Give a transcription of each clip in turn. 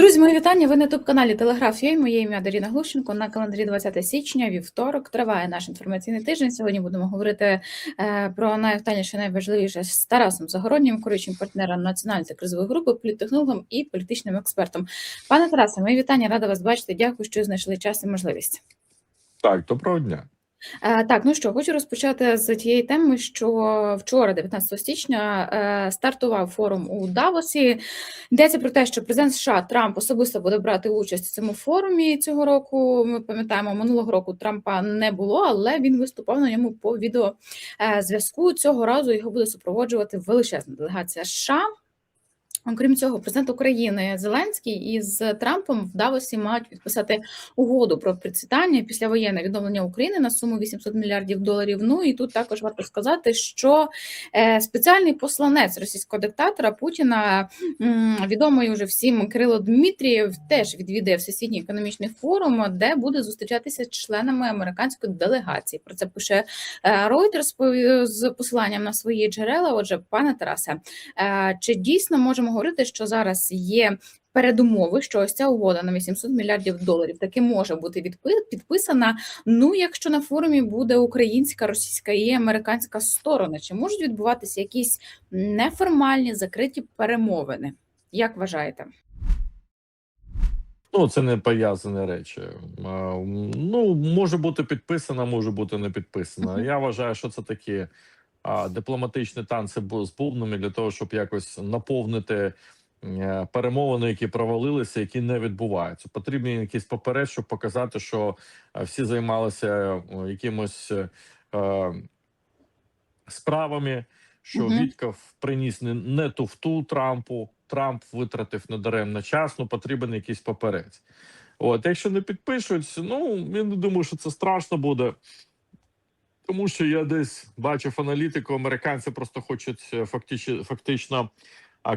Друзі, мої вітання. Ви на youtube каналі Телеграф Юй. Моє ім'я Даріна Глущенко. На календарі 20 січня, вівторок. Триває наш інформаційний тиждень. Сьогодні будемо говорити е, про найостанніше, найважливіше з Тарасом Загороднім, керуючим партнером національної кризової групи, політтехнологом і політичним експертом. Пане Тарасе, мої вітання, рада вас бачити. Дякую, що знайшли час і можливість. Так, доброго дня. Е, Так, ну що, хочу розпочати з тієї теми, що вчора, 19 січня, е, стартував форум у Давосі. Йдеться про те, що президент США Трамп особисто буде брати участь у цьому форумі цього року. Ми пам'ятаємо, минулого року Трампа не було, але він виступав на ньому по відеозв'язку. Цього разу його буде супроводжувати величезна делегація США. Окрім цього, президент України Зеленський із Трампом в Давосі мають підписати угоду про процвітання післявоєнне відновлення України на суму 800 мільярдів доларів. Ну і тут також варто сказати, що е, спеціальний посланець російського диктатора Путіна, відомий уже всім Кирило Дмитрієв, теж відвідає всесвітній економічний форум, де буде зустрічатися з членами американської делегації. Про це пише е, Reuters з посиланням на свої джерела. Отже, пане Тарасе, е, чи дійсно можемо говорити, що зараз є передумови, що ось ця угода на 800 мільярдів доларів таки може бути підписана? Ну, якщо на форумі буде українська, російська і американська сторони, чи можуть відбуватися якісь неформальні закриті перемовини? Як вважаєте? Ну, це не пов'язані речі. Ну, може бути підписана, може бути не підписана. Я вважаю, що це такі дипломатичні танці з бубнами для того, щоб якось наповнити е, перемовини, які провалилися, які не відбуваються. Потрібні якісь поперед, щоб показати, що е, всі займалися е, якимось справами, що Мгм. Вітков приніс не, не туфту Трампу. Трамп витратив недаремно час, ну потрібен якийсь поперець. От, якщо не підпишуть, ну я не думаю, що це страшно буде. Тому що я десь бачив аналітику, американці просто хочуть е, фактично, фактично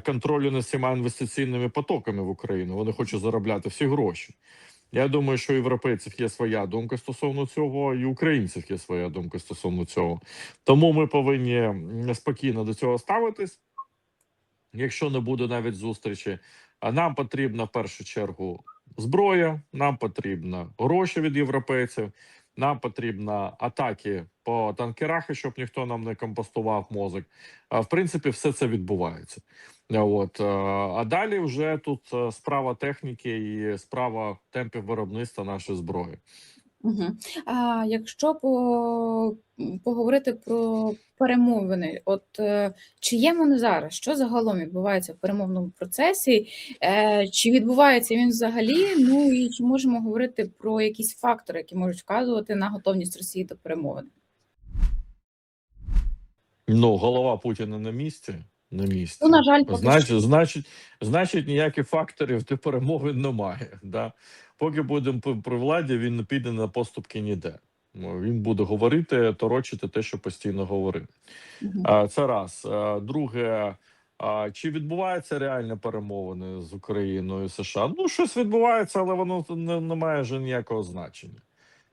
контролю над всіма інвестиційними потоками в Україну. Вони хочуть заробляти всі гроші. Я думаю, що європейців є своя думка стосовно цього, і українців є своя думка стосовно цього. Тому ми повинні спокійно до цього ставитись. Якщо не буде навіть зустрічі, а нам потрібна в першу чергу зброя, нам потрібно гроші від європейців, нам потрібно атаки по танкерах, щоб ніхто нам не компостував мозок. В принципі, все це відбувається. От а далі вже тут справа техніки і справа темпів виробництва нашої зброї. Угу. А якщо по, поговорити про перемовини, от е, чи є вони зараз? Що загалом відбувається в перемовному процесі? Е, чи відбувається він взагалі? Ну і чи можемо говорити про якісь фактори, які можуть вказувати на готовність Росії до перемовин? Ну, голова Путіна на місці. На місці. Ну, на жаль, поки Значить, значить, значить, ніяких факторів до перемови немає. Да? Поки будемо при- владі, він не піде на поступки ніде. Він буде говорити, торочити те, що постійно говорив. А, Це раз. Друге, чи відбуваються реальні перемовини з Україною і США? Ну, щось відбувається, але воно не, не має вже ніякого значення.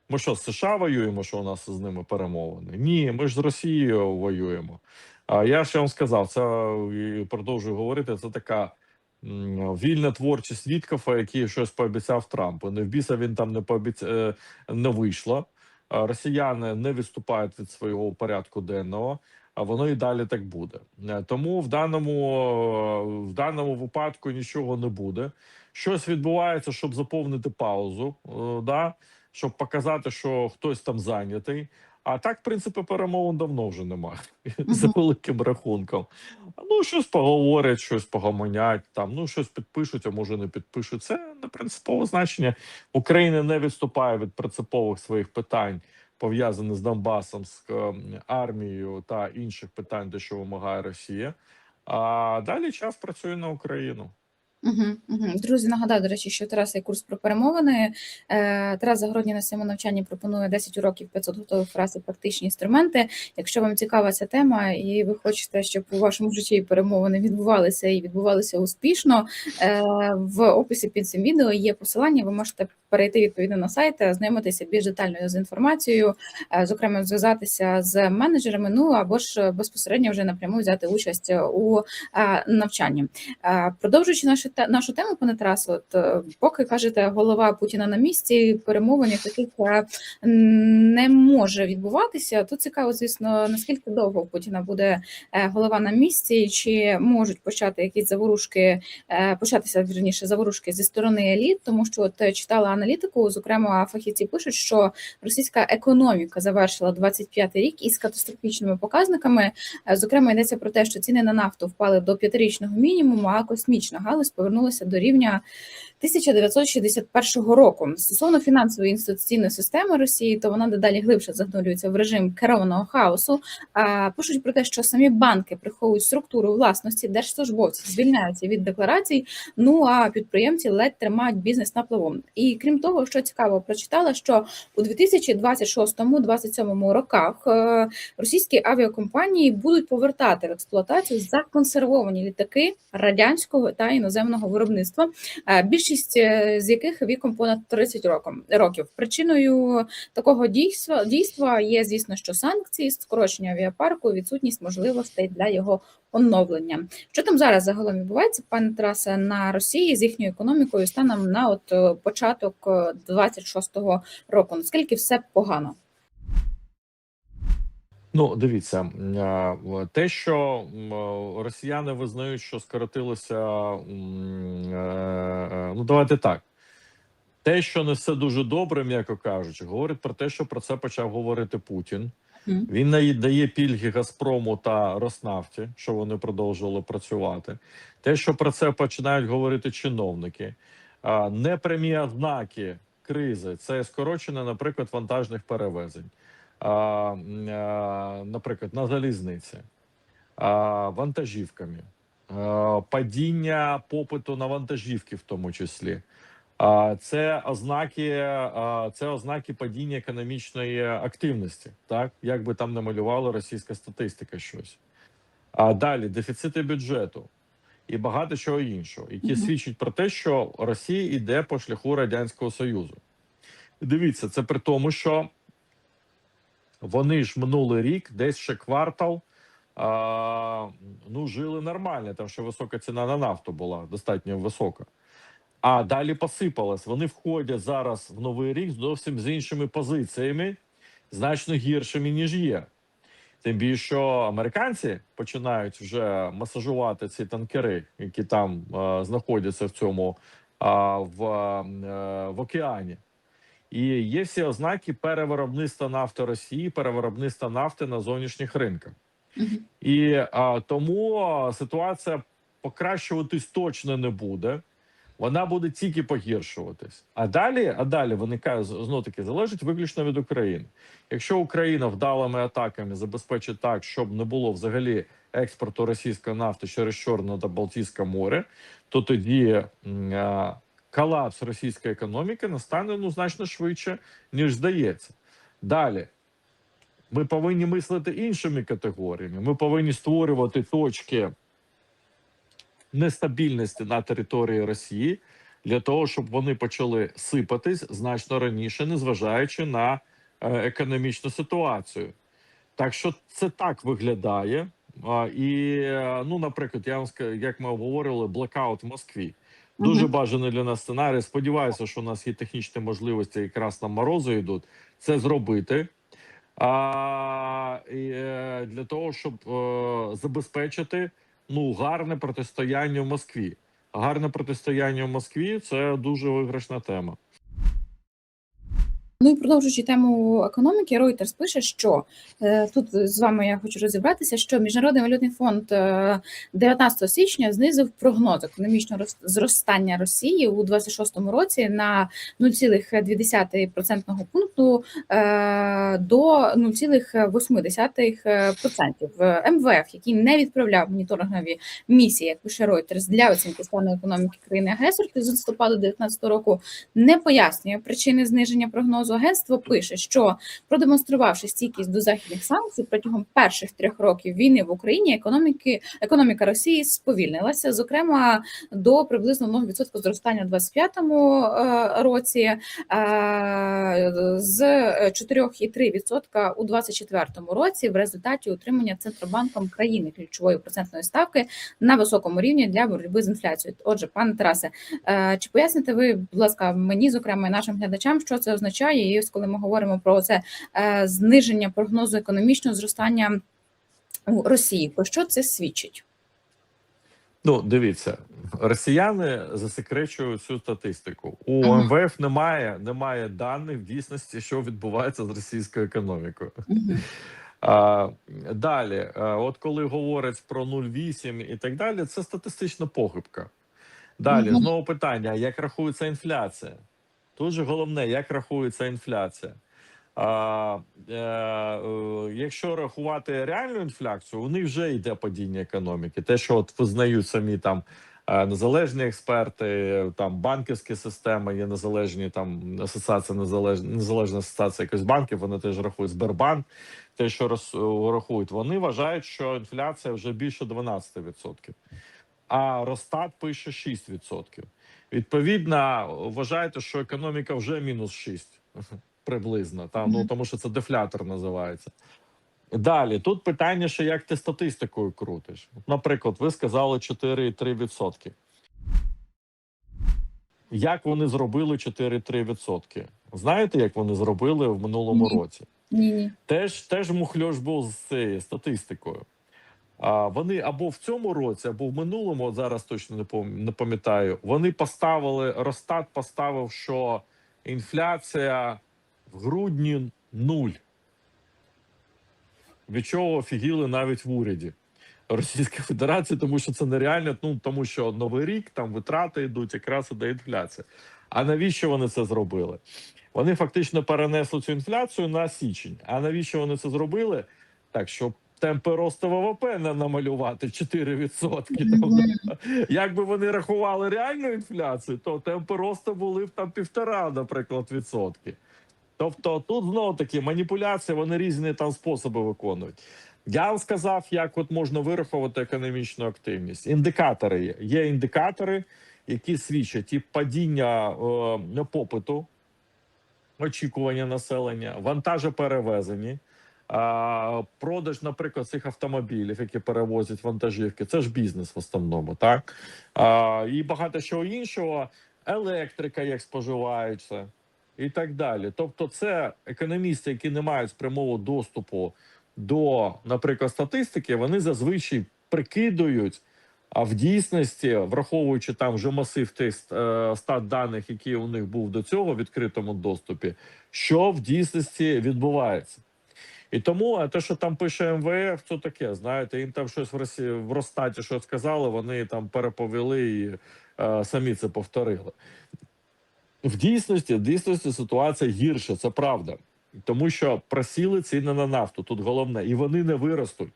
Ми що, з США воюємо, що у нас з ними перемовини? Ні, ми ж з Росією воюємо. А я ж вам сказав, це продовжую говорити. Це така вільна творчість Віткофа, який щось пообіцяв Трампу. Не в біса він там не пообіц... е, не вийшло. Росіяни не відступають від свого порядку денного. А воно і далі так буде. Е, Тому в даному е, в даному випадку нічого не буде. Щось відбувається, щоб заповнити паузу, е, да? щоб показати, що хтось там зайнятий. А так, в принципі, перемовин давно вже немає за великим рахунком. Ну, щось поговорять, щось погомонять, там, ну, щось підпишуть, а може не підпишуть. Це не принципове значення. Україна не відступає від принципових своїх питань, пов'язаних з Донбасом, з е, армією та інших питань, де що вимагає Росія. А далі час працює на Україну. Угу, угу. Друзі, нагадаю, до речі, що Тарас є курс про перемовини. Е, Тарас Загородній на своєму навчанні пропонує 10 уроків, 500 готових фраз і практичні інструменти. Якщо вам цікава ця тема, і ви хочете, щоб у вашому житті перемовини відбувалися і відбувалися успішно, е, в описі під цим відео є посилання. Ви можете перейти відповідно на сайт, ознайомитися більш детально з інформацією, е, зокрема, зв'язатися з менеджерами. Ну або ж безпосередньо вже напряму взяти участь у навчанні. Продовжуючи нашу те- нашу тему, пане Тарасо, от, е, поки кажете, голова Путіна на місці, перемовинів таких е, не може відбуватися. Тут цікаво, звісно, наскільки довго Путіна буде е, голова на місці, чи можуть почати якісь заворушки, початися вірніше заворушки зі сторони еліт, тому що от читала аналітику, зокрема фахівці пишуть, що російська економіка завершила 25-й рік із катастрофічними показниками. Зокрема, йдеться про те, що ціни на нафту впали до п'ятирічного мінімуму, а космічна галузь повернулася до рівня 1961 року. Стосовно фінансової інституційної системи Росії, то вона дедалі глибше загнурюється в режим керованого хаосу. А пишуть про те, що самі банки приховують структуру власності, держслужбовці звільняються від декларацій. Ну а підприємці ледь тримають бізнес на плаву. І крім того, що цікаво, прочитала, що у 2026-2027 роках е, російські авіакомпанії будуть повертати в експлуатацію законсервовані літаки радянського та іноземного виробництва, е, більшість е, з яких віком понад 30 роком років. Причиною такого дійства дійства є, звісно, що санкції, скорочення авіапарку, відсутність можливостей для його оновлення. Що там зараз загалом відбувається, пане Тарасе, на Росії з їхньою економікою станом на от е, початок е, 26-го року? Наскільки все погано? Ну, дивіться, в- те, що е, росіяни визнають, що скоротилося, е, е, ну давайте так. Те, що не все дуже добре, м'яко кажучи, говорить про те, що про це почав говорити Путін. Він дає пільги Газпрому та Роснафті, що вони продовжували працювати. Те, що про це починають говорити чиновники, непрямі ознаки кризи це скорочення, наприклад, вантажних перевезень, наприклад, на залізниці, вантажівками, падіння попиту на вантажівки, в тому числі. Це ознаки, це ознаки падіння економічної активності, так як би там не малювала російська статистика щось. А далі дефіцити бюджету і багато чого іншого, які Мгм. свідчать про те, що Росія йде по шляху радянського союзу. Дивіться, це при тому, що вони ж минулий рік, десь ще квартал. А, ну, жили нормально, там ще висока ціна на нафту була достатньо висока. А далі посипалось. Вони входять зараз в новий рік зовсім з іншими позиціями, значно гіршими, ніж є. Тим більше, що американці починають вже масажувати ці танкери, які там е, знаходяться в цьому е, в, е, в океані. І є всі ознаки перевиробництва нафти Росії, перевиробництва нафти на зовнішніх ринках. І а, тому ситуація покращуватись точно не буде. Вона буде тільки погіршуватись. А далі, а далі виникає знову таки залежить виключно від України. Якщо Україна вдалими атаками забезпечить так, щоб не було взагалі експорту російської нафти через Чорне та Балтійське море, то тоді а, колапс російської економіки настане ну значно швидше, ніж здається. Далі ми повинні мислити іншими категоріями. Ми повинні створювати точки нестабільності на території Росії для того, щоб вони почали сипатись значно раніше, незважаючи на е, економічну ситуацію. Так що це так виглядає. І е, ну, наприклад, я вам скажу, як ми обговорювали, блекаут в Москві. Дуже бажаний для нас сценарій. Сподіваюся, що у нас є технічні можливості, якраз на морози йдуть це зробити. А, і, е, для того, щоб е, забезпечити ну гарне протистояння в Москві. Гарне протистояння в Москві це дуже виграшна тема. Ну і продовжуючи тему економіки, Reuters пише, що е, тут з вами я хочу розібратися, що Міжнародний валютний фонд е, 19 січня знизив прогноз економічного зростання Росії у 26-му році на 0,2% пункту е, до 0,8%. МВФ, який не відправляв моніторингові місії, як пише Reuters, для оцінки стану економіки країни агресорки з листопаду 2019 року, не пояснює причини зниження прогнозу. Агентство пише, що продемонструвавши стійкість до західних санкцій протягом перших трьох років війни в Україні, економіки економіка Росії сповільнилася, зокрема до приблизно 1% зростання у 2025 е, році, е, з 4,3% у 2024 році в результаті утримання центробанком країни ключової процентної ставки на високому рівні для боротьби з інфляцією. Отже, пане Тарасе, е, чи поясните ви, будь ласка, мені, зокрема, і нашим глядачам, що це означає? І ось коли ми говоримо про це е, зниження прогнозу економічного зростання у Росії, про що це свідчить? Ну, дивіться, росіяни засекречують цю статистику. У Ага. МВФ немає, немає даних в дійсності, що відбувається з російською економікою. Мгм. А, далі, а, от коли говорять про 0,8 і так далі, це статистична похибка. Далі, Мгм. знову питання: як рахується інфляція? Тут же головне, як рахується інфляція. А, е, е, якщо рахувати реальну інфляцію, у них вже йде падіння економіки. Те, що от визнають самі там е, незалежні експерти, там банківські системи, є незалежні там асоціація незалежна незалежна асоціація якось банків. Вони теж рахують Сбербанк. Те, що роз- рахують, вони вважають, що інфляція вже більше 12%, а Росстат пише 6%. Відповідно, вважаєте, що економіка вже мінус 6 приблизно. Там, ну, тому що це дефлятор називається. Далі, тут питання, ще як ти статистикою крутиш. Наприклад, ви сказали 4,3%. Як вони зробили 4,3%? Знаєте, як вони зробили в минулому Ні. році? Ні, ні. Теж теж мухльош був з цією статистикою. Вони або в цьому році, або в минулому, зараз точно не пам'ятаю. Вони поставили Росстат поставив, що інфляція в грудні нуль. Від чого офігіли навіть в уряді Російської Федерації, тому що це нереально. Ну тому що новий рік там витрати йдуть, якраз іде інфляція. А навіщо вони це зробили? Вони фактично перенесли цю інфляцію на січень. А навіщо вони це зробили? Так, щоб темпи росту ВВП не намалювати 4%. Мгм. Якби вони рахували реальну інфляцію, то темпи росту були б там півтора, наприклад, відсотки. Тобто тут знову таки маніпуляції, вони різні там способи виконують. Я вам сказав, як от можна вирахувати економічну активність. Індикатори є. Є індикатори, які свідчать і падіння е, попиту, очікування населення, вантажоперевезені, продаж, наприклад, цих автомобілів, які перевозять вантажівки. Це ж бізнес в основному, так? І багато чого іншого, електрика, як споживається, і так далі. Тобто, це економісти, які не мають прямого доступу до, наприклад, статистики, вони зазвичай прикидують. А в дійсності, враховуючи там вже масив тих е, стат даних, які у них був до цього в відкритому доступі, що в дійсності відбувається. І тому а те, що там пише МВФ, це таке. Знаєте, їм там щось в Росії в Росстаті щось сказали, вони там переповіли і е, самі це повторили. В дійсності, в дійсності ситуація гірша, це правда. Тому що просіли ціни на нафту. Тут головне, і вони не виростуть.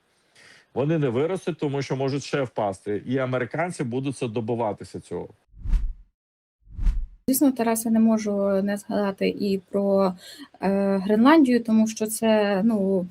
Вони не виростуть, тому що можуть ще впасти, і американці будуть це добиватися цього. Звісно, Тарас, я не можу не згадати і про е, Гренландію, тому що це ну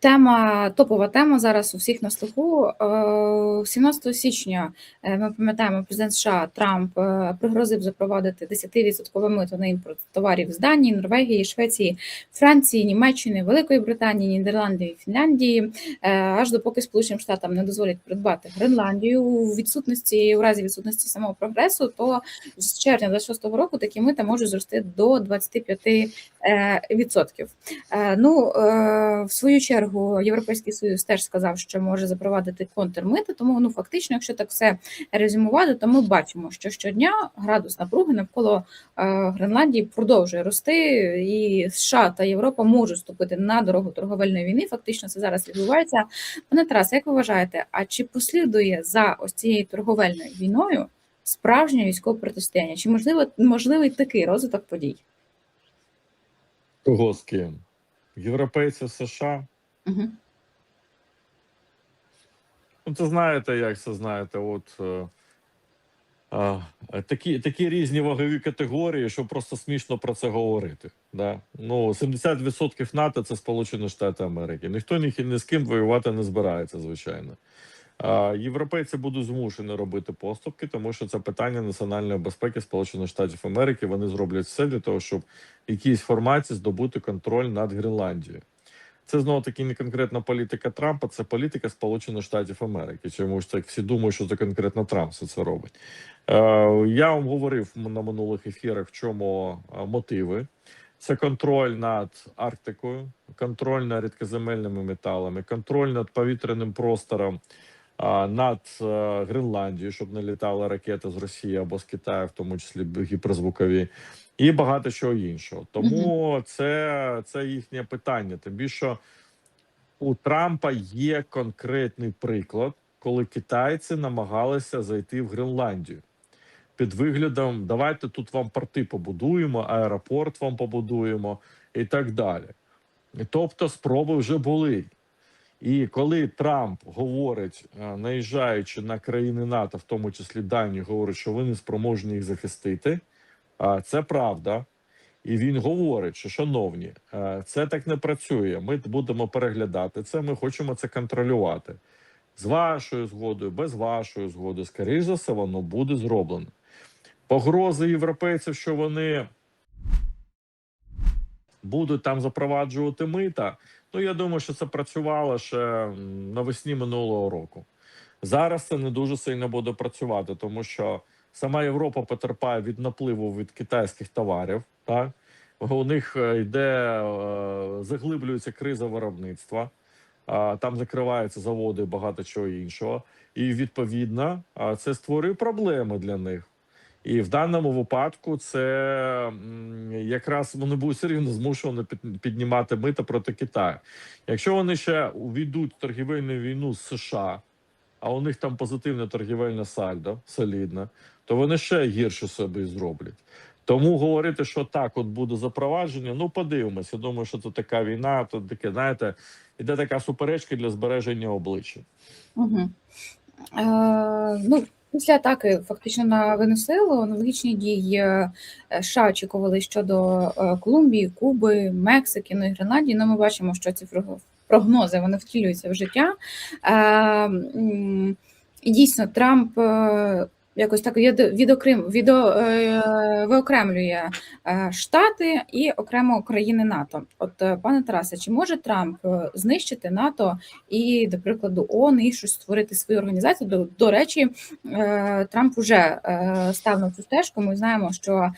тема, топова тема зараз у всіх на слуху. Е, 17 січня е, ми пам'ятаємо, президент США Трамп е, пригрозив запровадити 10% мито на імпорт товарів з Данії, Норвегії, Швеції, Франції, Німеччини, Великої Британії, Нідерландів, Фінляндії, е, аж допоки Сполученим Штатам не дозволять придбати Гренландію у відсутності у разі відсутності самого прогресу, то з червня 26-го року такі мита можуть зрости до 25%. е, відсотків. Е, Ну, е, в свою чергу, Європейський Союз теж сказав, що може запровадити контрмити, тому ну фактично, якщо так все резюмувати, то ми бачимо, що щодня градус напруги навколо е, Гренландії продовжує рости, і США та Європа можуть вступити на дорогу торговельної війни. Фактично, це зараз відбувається. Пане Тарасе, як ви вважаєте, а чи послідує за ось цією торговельною війною справжнє військове протистояння? Чи можливо можливий такий розвиток подій? Кого з ким? Європейці США. Угу. Ну, це знаєте, як це знаєте, от е, а, такі, такі різні вагові категорії, що просто смішно про це говорити. Да? Ну, 70% НАТО це Сполучені Штати Америки. Ніхто ні, ні з ким воювати не збирається, звичайно. А, європейці будуть змушені робити поступки, тому що це питання національної безпеки Сполучених Штатів Америки. Вони зроблять все для того, щоб в якійсь форматі здобути контроль над Гренландією. Це знову таки не конкретна політика Трампа, це політика Сполучених Штатів Америки. Чому ж так всі думають, що це конкретно Трамп все це робить? Е, я вам говорив на минулих ефірах, в чому е, мотиви. Це контроль над Арктикою, контроль над рідкоземельними металами, контроль над повітряним простором над е, Гренландією, щоб не літали ракети з Росії або з Китаю, в тому числі гіперзвукові, і багато чого іншого. Тому це, це їхнє питання. Тим більше у Трампа є конкретний приклад, коли китайці намагалися зайти в Гренландію під виглядом: давайте тут вам порти побудуємо, аеропорт вам побудуємо і так далі. Тобто, спроби вже були. І коли Трамп говорить, е, наїжджаючи на країни НАТО, в тому числі Данію, говорить, що вони спроможні їх захистити, це правда. І він говорить, що шановні, е, це так не працює. Ми будемо переглядати це. Ми хочемо це контролювати з вашою згодою, без вашої згоди. Скоріше за все, воно буде зроблено. Погрози європейців, що вони будуть там запроваджувати мита. Ну я думаю, що це працювало ще навесні минулого року. Зараз це не дуже сильно буде працювати, тому що сама Європа потерпає від напливу від китайських товарів. Так у них е, йде е, заглиблюється криза виробництва. Там закриваються заводи, і багато чого іншого, і відповідно це створює проблеми для них. І в даному випадку це якраз вони будуть все рівно змушені піднімати мита проти Китаю. Якщо вони ще увійдуть торгівельну війну з США, а у них там позитивне торгівельне сальдо, солідне, то вони ще гірше собі зроблять. Тому говорити, що так от буде запровадження, ну подивимося. Я думаю, що це така війна, то таке, знаєте, іде така суперечка для збереження обличчя. Угу. Е, ну, після атаки фактично на Венесуелу аналогічні дії е, США очікували щодо е, Колумбії, Куби, Мексики, ну і Гренландії. Ну, ми бачимо, що ці прогнози вони втілюються в життя. Е, і дійсно, Трамп е, якось так від, відокрим, відо, е, виокремлює е, Штати і окремо країни НАТО. От, е, пане Тарасе, чи може Трамп знищити НАТО і, до прикладу, ООН і щось створити свою організацію? До, до речі, Трамп вже став на цю стежку. Ми знаємо, що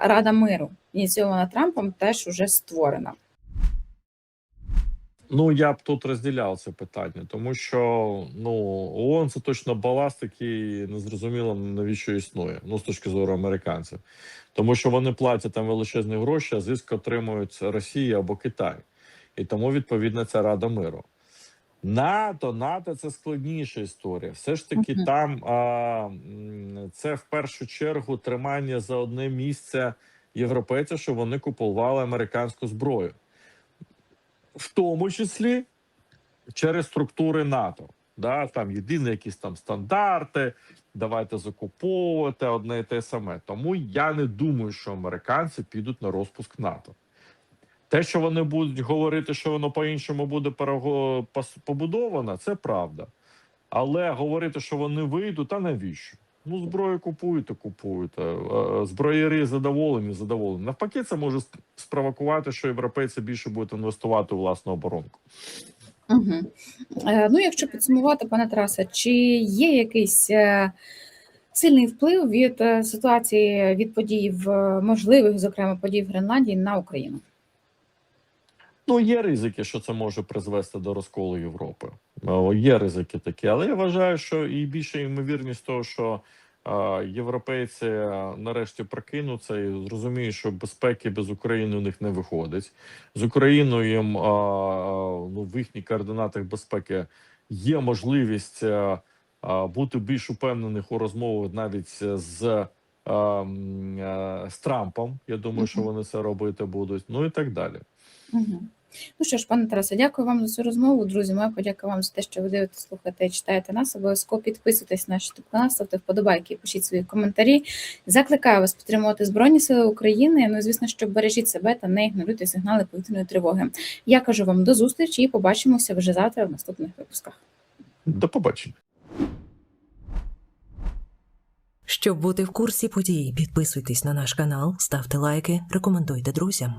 Рада миру, ініційована Трампом, теж вже створена. Ну я б тут розділяв це питання, тому що ну ООН це точно баласт, який незрозуміло навіщо існує. Ну з точки зору американців, тому що вони платять там величезні гроші, а зиск отримують Росія або Китай, і тому відповідно ця Рада миру. НАТО, НАТО це складніша історія. Все ж таки, Мгм. там а, це в першу чергу тримання за одне місце європейців, що вони купували американську зброю в тому числі через структури НАТО. Да, там єдині якісь там стандарти, давайте закуповувати одне і те саме. Тому я не думаю, що американці підуть на розпуск НАТО. Те, що вони будуть говорити, що воно по-іншому буде побудовано, це правда. Але говорити, що вони вийдуть, та навіщо? Ну, зброю купуєте, купуєте. Зброєри задоволені, задоволені. Навпаки, це може спровокувати, що європейці більше будуть інвестувати у власну оборонку. Угу. Ну, якщо підсумувати, пане Тарасе, чи є якийсь е, сильний вплив від е, ситуації від подій можливих, зокрема, подій в Гренландії на Україну? Ну, є ризики, що це може призвести до розколу Європи. Е, Є ризики такі, але я вважаю, що і більше ймовірність того, що е, європейці е, нарешті прокинуться і зрозуміють, що безпеки без України у них не виходить. З Україною їм ну, в їхніх координатах безпеки є можливість бути більш упевнених у розмовах навіть з. З Трампом, я думаю, що вони це робити будуть, ну і так далі. Угу. Ну що ж, пане Тарасе, дякую вам за цю розмову. Друзі, моя подяка вам за те, що ви дивитесь, слухаєте і читаєте нас. Обов'язково підписуйтесь на наш канал, ставте вподобайки, і пишіть свої коментарі. Закликаю вас підтримувати Збройні Сили України. Ну і звісно, що бережіть себе та не ігноруйте сигнали повітряної тривоги. Я кажу вам до зустрічі і побачимося вже завтра в наступних випусках. До побачення. Щоб бути в курсі подій, підписуйтесь на наш канал, ставте лайки, рекомендуйте друзям.